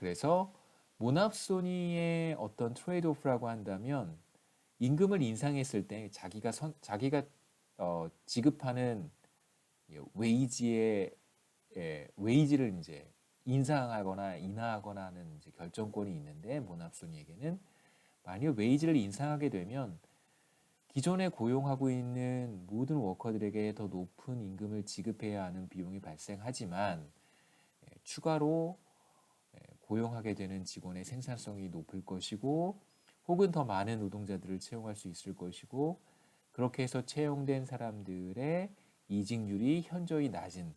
그래서 모납소니의 어떤 트레이드 오프라고 한다면 임금을 인상했을 때 자기가 선, 자기가 어, 지급하는 웨이지의 예, 웨이지를 이제 인상하거나 인하하거나 하는 이제 결정권이 있는데 모납소니에게는 만약 웨이지를 인상하게 되면 기존에 고용하고 있는 모든 워커들에게 더 높은 임금을 지급해야 하는 비용이 발생하지만 예, 추가로 예, 고용하게 되는 직원의 생산성이 높을 것이고 혹은 더 많은 노동자들을 채용할 수 있을 것이고 그렇게 해서 채용된 사람들의 이직률이 현저히 낮은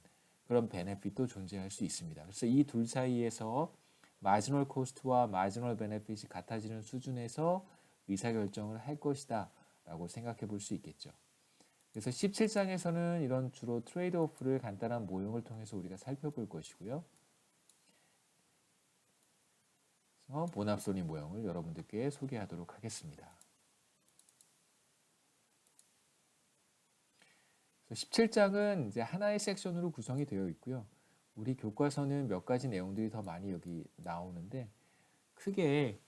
그런 베네핏도 존재할 수 있습니다. 그래서 이 둘 사이에서 마지널 코스트와 마지널 베네핏이 같아지는 수준에서 의사결정을 할 것이다 라고 생각해 볼 수 있겠죠. 그래서 17장에서는 이런 주로 트레이드 오프를 간단한 모형을 통해서 우리가 살펴볼 것이고요. 그래서 모납소니 모형을 여러분들께 소개하도록 하겠습니다. 17장은 이제 하나의 섹션으로 구성이 되어 있고요. 우리 교과서는 몇 가지 내용들이 더 많이 여기 나오는데 크게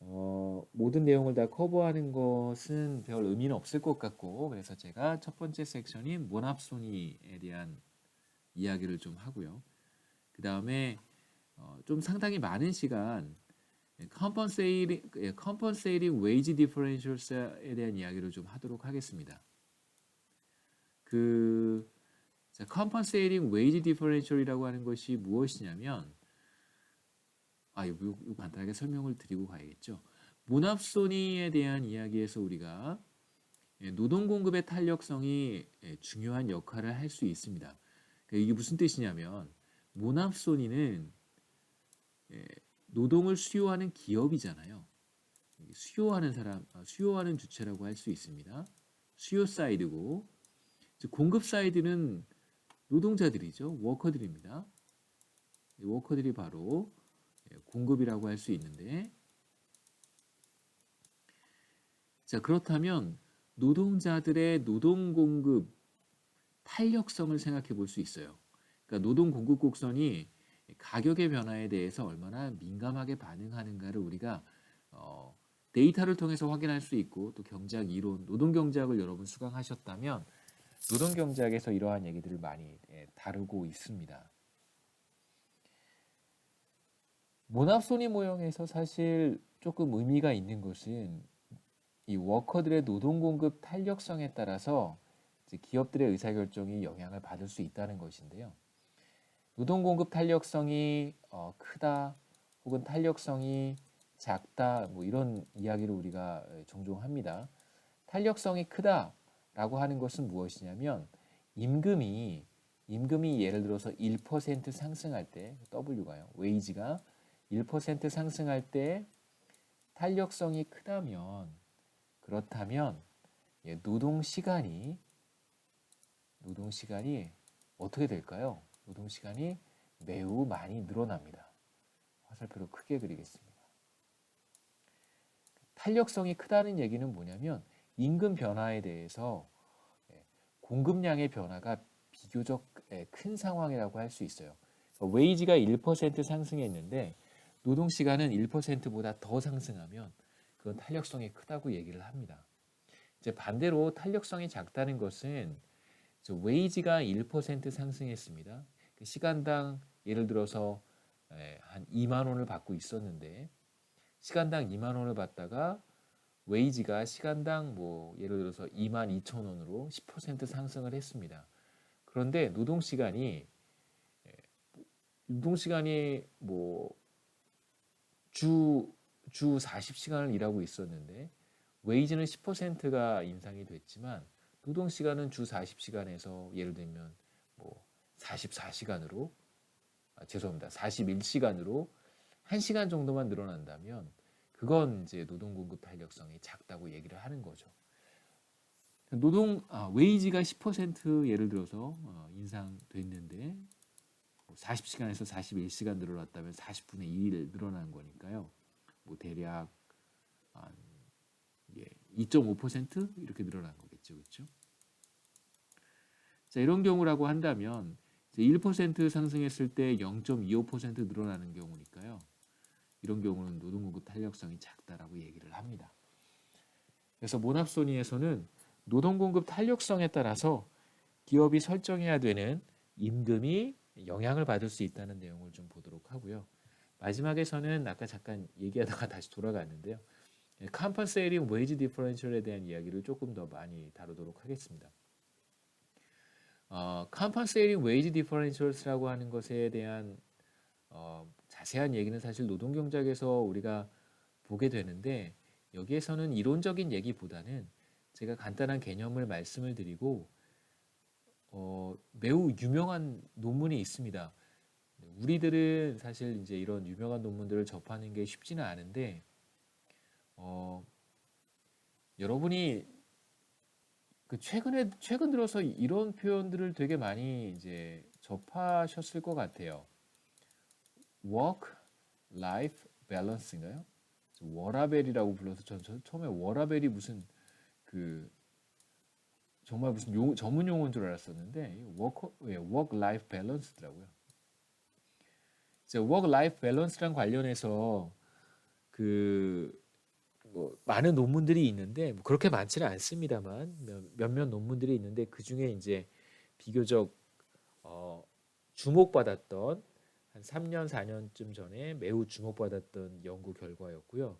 어, 모든 내용을 다 커버하는 것은 별 의미는 없을 것 같고 그래서 제가 첫 번째 섹션인 모납소니에 대한 이야기를 좀 하고요. 그 다음에 어, 좀 상당히 많은 시간 compensating, compensating wage differentials에 대한 이야기를 좀 하도록 하겠습니다. 그 자, compensating wage differential이라고 하는 것이 무엇이냐면 아, 이거, 이거 간단하게 설명을 드리고 가야겠죠. 모납소니에 대한 이야기에서 우리가 예, 노동 공급의 탄력성이 예, 중요한 역할을 할 수 있습니다. 그러니까 이게 무슨 뜻이냐면 예, 노동을 수요하는 기업이잖아요. 수요하는 사람, 아, 수요하는 주체라고 할 수 있습니다. 수요 사이드고 공급 사이드는 노동자들이죠. 워커들입니다. 워커들이 바로 예, 공급이라고 할 수 있는데 자 그렇다면 노동자들의 노동 공급 탄력성을 생각해 볼 수 있어요. 그러니까 노동 공급 곡선이 가격의 변화에 대해서 얼마나 민감하게 반응하는가를 우리가 어, 데이터를 통해서 확인할 수 있고 또 경제학 이론, 노동 경제학을 여러분 수강하셨다면 노동 경제학에서 이러한 얘기들을 많이 예, 다루고 있습니다. 모납소니 모형에서 사실 조금 의미가 있는 것은 이 워커들의 노동 공급 탄력성에 따라서 기업들의 의사결정이 영향을 받을 수 있다는 것인데요. 노동 공급 탄력성이 어, 크다 혹은 탄력성이 작다 뭐 이런 이야기를 우리가 종종 합니다. 탄력성이 크다라고 하는 것은 무엇이냐면 임금이 임금이 예를 들어서 1% 상승할 때 W가요. 웨이지가 1% 상승할 때 탄력성이 크다면 그렇다면 예, 노동 시간이 노동 시간이 어떻게 될까요? 노동 시간이 매우 많이 늘어납니다. 화살표로 크게 그리겠습니다. 탄력성이 크다는 얘기는 뭐냐면 임금 변화에 대해서 예, 공급량의 변화가 비교적 예, 큰 상황이라고 할 수 있어요. 웨이지가 1% 상승했는데 노동 시간은 1%보다 더 상승하면 그건 탄력성이 크다고 얘기를 합니다. 이제 반대로 탄력성이 작다는 것은 웨이지가 1% 상승했습니다. 그 시간당 예를 들어서 한 2만 원을 받고 있었는데 시간당 2만 원을 받다가 웨이지가 시간당 뭐 예를 들어서 2만 2천 원으로 10% 상승을 했습니다. 그런데 노동 시간이 노동 시간이 뭐 주, 주 40시간을 일하고 있었는데 웨이지는 10%가 인상이 됐지만 노동 시간은 주 40시간에서 예를 들면 뭐 44시간으로 아, 죄송합니다. 41시간으로 1시간 정도만 늘어난다면 그건 이제 노동 공급 탄력성이 작다고 얘기를 하는 거죠. 노동 아, 웨이지가 10% 예를 들어서 어, 인상됐는데 40시간에서 뭐 41시간 늘어났다면 40분의 1 늘어난 거니까요. 뭐 대략 한 예, 2.5% 이렇게 늘어난 거겠죠. 그렇죠? 자, 이런 경우라고 한다면 1% 상승했을 때 0.25% 늘어나는 경우니까요. 이런 경우는 노동공급 탄력성이 작다라고 얘기를 합니다. 그래서 모납소니에서는 노동공급 탄력성에 따라서 기업이 설정해야 되는 임금이 영향을 받을 수 있다는 내용을 좀 보도록 하고요. 마지막에서는 아까 잠깐 얘기하다가 다시 돌아갔는데요. 컴퍼세이링 웨이지 디퍼런셜에 대한 이야기를 조금 더 많이 다루도록 하겠습니다. 어, compensating wage differentials라고 하는 것에 대한 어, 자세한 얘기는 사실 노동 경제학에서 우리가 보게 되는데 여기에서는 이론적인 얘기보다는 제가 간단한 개념을 말씀을 드리고 어, 매우 유명한 논문이 있습니다. 우리들은 사실 이제 이런 유명한 논문들을 접하는 게 쉽지는 않은데 어, 여러분이 그 최근에 최근 들어서 이런 표현들을 되게 많이 이제 접하셨을 것 같아요. work life balance인가요? 워라벨이라고 불러서 전, 전 처음에 워라벨이 무슨 그 정말 무슨 용, 전문 용어인 줄 알았었는데 work 예, work life balance더라고요. 이제 work life balance랑 관련해서 그 뭐 많은 논문들이 있는데 뭐 그렇게 많지는 않습니다만 몇, 몇 논문들이 있는데 그 중에 이제 비교적 어, 주목받았던 한 3년 4년쯤 전에 매우 주목받았던 연구 결과였고요.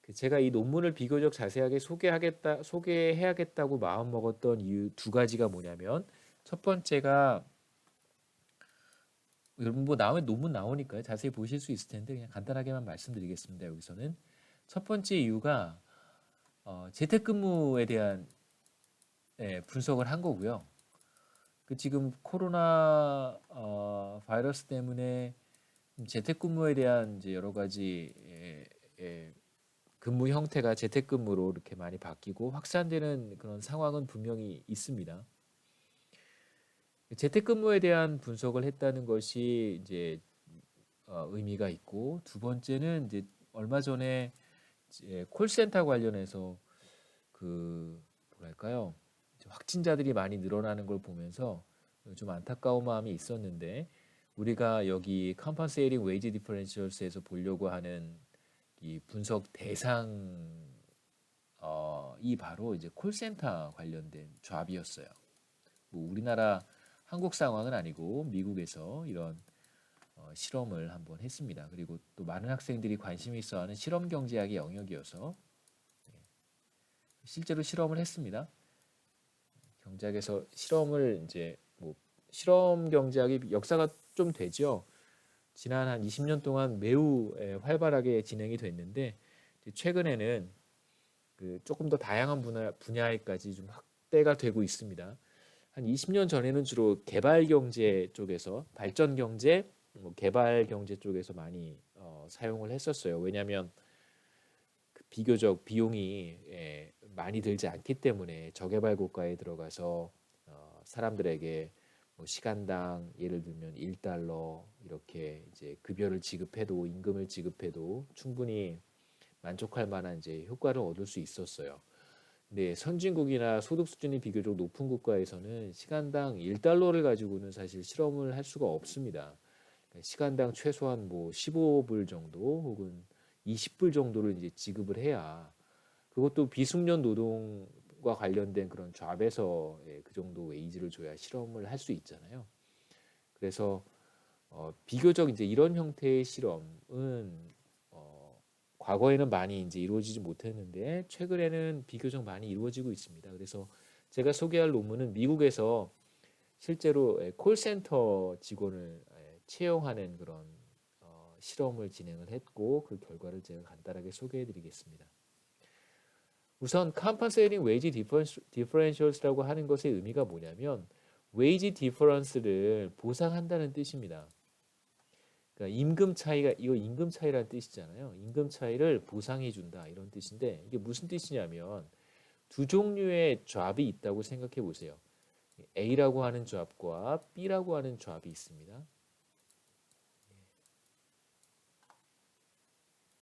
그 제가 이 논문을 비교적 자세하게 소개하겠다 소개해야겠다고 마음 먹었던 이유 두 가지가 뭐냐면 첫 번째가 여러분 뭐 나오면 논문 나오니까요 자세히 보실 수 있을 텐데 그냥 간단하게만 말씀드리겠습니다 여기서는 첫 번째 이유가 어, 재택근무에 대한 예, 분석을 한 거고요. 그 지금 코로나 어, 바이러스 때문에 재택근무에 대한 이제 여러 가지 예, 예, 근무 형태가 재택근무로 이렇게 많이 바뀌고 확산되는 그런 상황은 분명히 있습니다. 재택근무에 대한 분석을 했다는 것이 이제 어, 의미가 있고 두 번째는 이제 얼마 전에 예, 콜센터 관련해서 그 뭐랄까요 확진자들이 많이 늘어나는 걸 보면서 좀 안타까운 마음이 있었는데 우리가 여기 compensating wage differentials에서 보려고 하는 이 분석 대상 어, 이 바로 이제 콜센터 관련된 조합이었어요. 뭐 우리나라 한국 상황은 아니고 미국에서 이런 어, 실험을 한번 했습니다. 그리고 또 많은 학생들이 관심이 있어하는 실험 경제학의 영역이어서 예, 실제로 실험을 했습니다. 경제학에서 실험을 이제 뭐 실험 경제학이 역사가 좀 되죠. 지난 한 20년 동안 매우 예, 활발하게 진행이 됐는데 최근에는 그 조금 더 다양한 분야, 분야에까지 좀 확대가 되고 있습니다. 한 20년 전에는 주로 개발 경제 쪽에서 발전 경제, 뭐 개발 경제 쪽에서 많이 어, 사용을 했었어요. 왜냐하면 그 비교적 비용이 예, 많이 들지 않기 때문에 저개발 국가에 들어가서 어, 사람들에게 뭐 시간당 예를 들면 1달러 이렇게 이제 급여를 지급해도 임금을 지급해도 충분히 만족할 만한 이제 효과를 얻을 수 있었어요. 근데 선진국이나 소득 수준이 비교적 높은 국가에서는 시간당 1달러를 가지고는 사실 실험을 할 수가 없습니다. 시간당 최소한 뭐 15불 정도 혹은 20불 정도를 이제 지급을 해야 그것도 비숙련 노동과 관련된 그런 잡에서 예, 그 정도 웨이지를 줘야 실험을 할 수 있잖아요. 그래서 어, 비교적 이제 이런 형태의 실험은 어, 과거에는 많이 이제 이루어지지 못했는데 최근에는 비교적 많이 이루어지고 있습니다. 그래서 제가 소개할 논문은 미국에서 실제로 예, 콜센터 직원을 채용하는 그런 어, 실험을 진행을 했고 그 결과를 제가 간단하게 소개해 드리겠습니다. 우선 compensating wage differentials라고 하는 것의 의미가 뭐냐면 wage difference를 보상한다는 뜻입니다. 그러니까 임금 차이가 이거 임금 차이라는 뜻이잖아요. 임금 차이를 보상해 준다 이런 뜻인데 이게 무슨 뜻이냐면 두 종류의 조합이 있다고 생각해 보세요. A라고 하는 조합과 B라고 하는 조합이 있습니다.